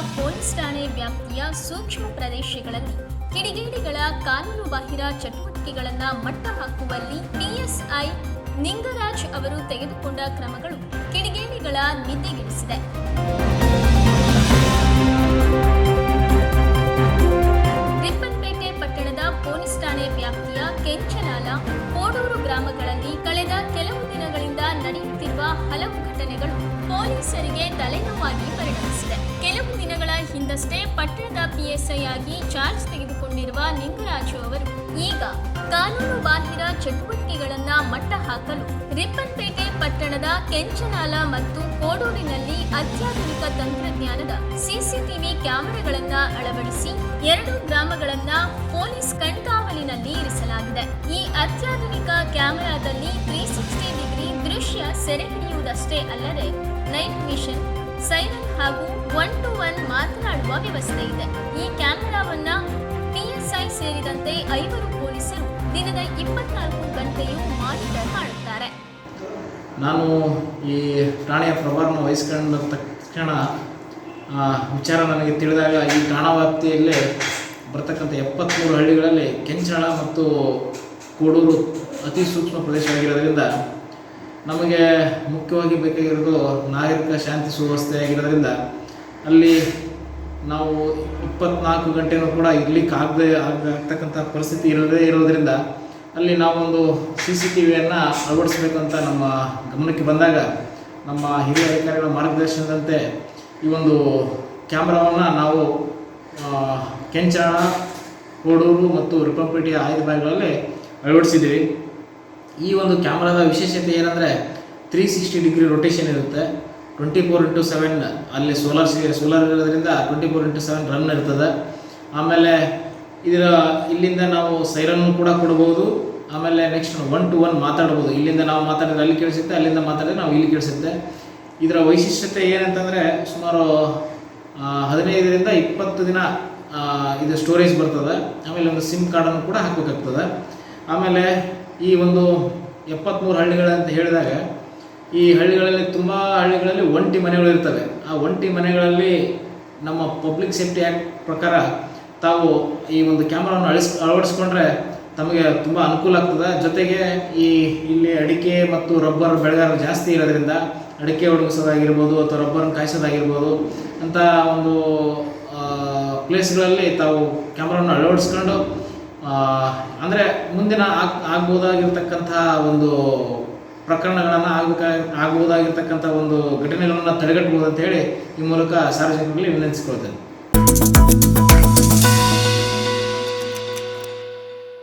ವ್ಯಾಪ್ತಿಯ ಸೂಕ್ಷ್ಮ ಪ್ರದೇಶಗಳಲ್ಲಿ ಕಿಡಿಗೇಡಿಗಳ ಕಾನೂನು ಬಾಹಿರ ಚಟುವಟಿಕೆಗಳನ್ನು ಮಟ್ಟ ಹಾಕುವಲ್ಲಿ ಪಿಎಸ್ಐ ನಿಂಗರಾಜ್ ಅವರು ತೆಗೆದುಕೊಂಡ ಕ್ರಮಗಳು ಕಿಡಿಗೇಡಿಗಳ ನಿದ್ದೆಗೆಡಿಸಿದೆ. ರಿಪ್ಪನ್ಪೇಟೆ ಪಟ್ಟಣದ ಪೊಲೀಸ್ ಠಾಣೆ ವ್ಯಾಪ್ತಿಯ ಕೆಂಚನಾಲ, ಕೋಡೂರು ಗ್ರಾಮಗಳಲ್ಲಿ ಕಳೆದ ಕೆಲವು ದಿನಗಳಿಂದ ನಡೆಯುತ್ತಿರುವ ಹಲವು ಘಟನೆಗಳು ಪೊಲೀಸರಿಗೆ ತಲೆನೋವಾಗಿ ಪರಿಣಮಿಸಿದೆ. ಕೆಲವು ದಿನಗಳ ಹಿಂದಷ್ಟೇ ಪಟ್ಟಣದ ಪಿಎಸ್ಐ ಆಗಿ ಚಾರ್ಜ್ ತೆಗೆದುಕೊಂಡಿರುವ ಲಿಂಗರಾಜು ಅವರು ಈಗ ಕಾನೂನು ಬಾಹಿರ ಚಟುವಟಿಕೆಗಳನ್ನ ಮಟ್ಟ ಹಾಕಲು ರಿಪ್ಪನ್ಪೇಟೆ ಪಟ್ಟಣದ ಕೆಂಚನಾಲ ಮತ್ತು ಕೋಡೂರಿನಲ್ಲಿ ಅತ್ಯಾಧುನಿಕ ತಂತ್ರಜ್ಞಾನದ ಸಿಸಿಟಿವಿ ಕ್ಯಾಮೆರಾಗಳನ್ನ ಅಳವಡಿಸಿ ಎರಡು ಗ್ರಾಮಗಳನ್ನ ಪೊಲೀಸ್ ಕಣ್ಗಾವಲಿನಲ್ಲಿ ಇರಿಸಲಾಗಿದೆ. ಈ ಅತ್ಯಾಧುನಿಕ ಕ್ಯಾಮೆರಾದಲ್ಲಿ ತ್ರೀ ಸಿಕ್ಸ್ಟಿ ಡಿಗ್ರಿ ದೃಶ್ಯ ಸೆರೆ ಹಿಡಿಯುವುದಷ್ಟೇ ಅಲ್ಲದೆ ನೈಟ್ ಮಿಷನ್ ಸೈರನ್ ಹಾಗೂ ಒನ್ ಟು ಒನ್ ಮಾತನಾಡುವ ವ್ಯವಸ್ಥೆ ಇದೆ ಈ ಕ್ಯಾಮೆರಾವನ್ನ ಪಿಎಸ್ಐ ಸೇರಿದಂತೆ ಐವರು ಪೊಲೀಸರು ದಿನದ ಇಪ್ಪತ್ನಾಲ್ಕು ಗಂಟೆಯೂ ಮಾನಿಟರ್ ಮಾಡುತ್ತಾರೆ. ನಾನು ಈ ಠಾಣೆಯ ಪ್ರಭಾರನ ವಹಿಸ್ಕೊಂಡ ತಕ್ಷಣ ವಿಚಾರ ನನಗೆ ತಿಳಿದಾಗ ಈ ಠಾಣಾ ವ್ಯಾಪ್ತಿಯಲ್ಲೇ ಬರ್ತಕ್ಕಂಥ ಎಪ್ಪತ್ತ್ಮೂರು ಹಳ್ಳಿಗಳಲ್ಲಿ ಕೆಂಚಳ ಮತ್ತು ಕೂಡೂರು ಅತಿ ಸೂಕ್ಷ್ಮ ಪ್ರದೇಶವಾಗಿರೋದ್ರಿಂದ ನಮಗೆ ಮುಖ್ಯವಾಗಿ ಬೇಕಾಗಿರೋದು ನಾಗರಿಕ ಶಾಂತಿ ಸುವ್ಯವಸ್ಥೆ ಆಗಿರೋದ್ರಿಂದ ಅಲ್ಲಿ ನಾವು ಇಪ್ಪತ್ನಾಲ್ಕು ಗಂಟೆನೂ ಕೂಡ ಇರ್ಲಿಕ್ಕೆ ಆಗದೆ ಆಗ್ತಕ್ಕಂಥ ಪರಿಸ್ಥಿತಿ ಇರದೇ ಇರೋದ್ರಿಂದ ಅಲ್ಲಿ ನಾವೊಂದು ಸಿ ಸಿ ಟಿ ವಿಯನ್ನು ಅಳವಡಿಸ್ಬೇಕಂತ ನಮ್ಮ ಗಮನಕ್ಕೆ ಬಂದಾಗ ನಮ್ಮ ಹಿರಿಯ ಅಧಿಕಾರಿಗಳ ಮಾರ್ಗದರ್ಶನದಂತೆ ಈ ಒಂದು ಕ್ಯಾಮ್ರಾವನ್ನು ನಾವು ಕೆಂಚಾಣ, ಕೋಡೂರು ಮತ್ತು ರಿಪಬ್ಲಿಟಿಯ ಆಯ್ದ ಭಾಗಗಳಲ್ಲಿ ಅಳವಡಿಸಿದ್ದೀವಿ. ಈ ಒಂದು ಕ್ಯಾಮ್ರಾದ ವಿಶೇಷತೆ ಏನಂದರೆ ತ್ರೀ ಸಿಕ್ಸ್ಟಿ ಡಿಗ್ರಿ ರೊಟೇಷನ್ ಇರುತ್ತೆ. ಟ್ವೆಂಟಿ ಫೋರ್ ಇಂಟು ಸೆವೆನ್ ಅಲ್ಲಿ ಸೋಲಾರ್ ಸಿ ಸೋಲಾರ್ ಇರೋದ್ರಿಂದ twenty four into seven run ಇರ್ತದೆ. ಆಮೇಲೆ ಇದರ, ಇಲ್ಲಿಂದ ನಾವು ಸೈರನ್ನು ಕೂಡ ಕೊಡ್ಬೋದು. ಆಮೇಲೆ ನೆಕ್ಸ್ಟ್ ಒನ್ ಟು ಒನ್ ಮಾತಾಡ್ಬೋದು. ಇಲ್ಲಿಂದ ನಾವು ಮಾತಾಡಿದ್ರೆ ಅಲ್ಲಿ ಕೇಳಿಸುತ್ತೆ, ಅಲ್ಲಿಂದ ಮಾತಾಡಿದ್ರೆ ನಾವು ಇಲ್ಲಿ ಕೇಳಿಸುತ್ತೆ. ಇದರ ವೈಶಿಷ್ಟ್ಯತೆ ಏನಂತಂದರೆ ಸುಮಾರು ಹದಿನೈದರಿಂದ ಇಪ್ಪತ್ತು ದಿನ ಇದು ಸ್ಟೋರೇಜ್ ಬರ್ತದೆ. ಆಮೇಲೆ ಒಂದು ಸಿಮ್ ಕಾರ್ಡನ್ನು ಕೂಡ ಹಾಕಬೇಕಾಗ್ತದೆ. ಆಮೇಲೆ ಈ ಒಂದು ಎಪ್ಪತ್ತ್ಮೂರು ಹಳ್ಳಿಗಳಂತ ಹೇಳಿದಾಗ ಈ ಹಳ್ಳಿಗಳಲ್ಲಿ ತುಂಬ ಹಳ್ಳಿಗಳಲ್ಲಿ ಒಂಟಿ ಮನೆಗಳು ಇರ್ತವೆ. ಆ ಒಂಟಿ ಮನೆಗಳಲ್ಲಿ ನಮ್ಮ ಪಬ್ಲಿಕ್ ಸೇಫ್ಟಿ ಆ್ಯಕ್ಟ್ ಪ್ರಕಾರ ತಾವು ಈ ಒಂದು ಕ್ಯಾಮ್ರಾವನ್ನು ಅಳಿಸ್, ಅಳವಡಿಸ್ಕೊಂಡ್ರೆ ತಮಗೆ ತುಂಬ ಅನುಕೂಲ ಆಗ್ತದೆ. ಜೊತೆಗೆ ಈ ಇಲ್ಲಿ ಅಡಿಕೆ ಮತ್ತು ರಬ್ಬರ್ ಬೆಳೆಗಾರರು ಜಾಸ್ತಿ ಇರೋದ್ರಿಂದ ಅಡಿಕೆ ಒಣಗಿಸೋದಾಗಿರ್ಬೋದು ಅಥವಾ ರಬ್ಬರನ್ನು ಕಾಯಿಸೋದಾಗಿರ್ಬೋದು ಅಂತ ಒಂದು ಪ್ಲೇಸ್ಗಳಲ್ಲಿ ತಾವು ಕ್ಯಾಮ್ರಾವನ್ನು ಅಳವಡಿಸ್ಕೊಂಡು ಅಂದರೆ ಮುಂದಿನ ಆಗ್ ಆಗ್ಬೋದಾಗಿರ್ತಕ್ಕಂಥ ಒಂದು ಪ್ರಕರಣಗಳನ್ನು ಆಗಬೇಕಾ ಆಗ್ಬೋದಾಗಿರ್ತಕ್ಕಂಥ ಒಂದು ಘಟನೆಗಳನ್ನು ತಡೆಗಟ್ಟಬಹುದು ಅಂತ ಹೇಳಿ ಈ ಮೂಲಕ ಸಾರ್ವಜನಿಕರಲ್ಲಿ ವಿನಂತಿಸ್ಕೊಳ್ತೇನೆ.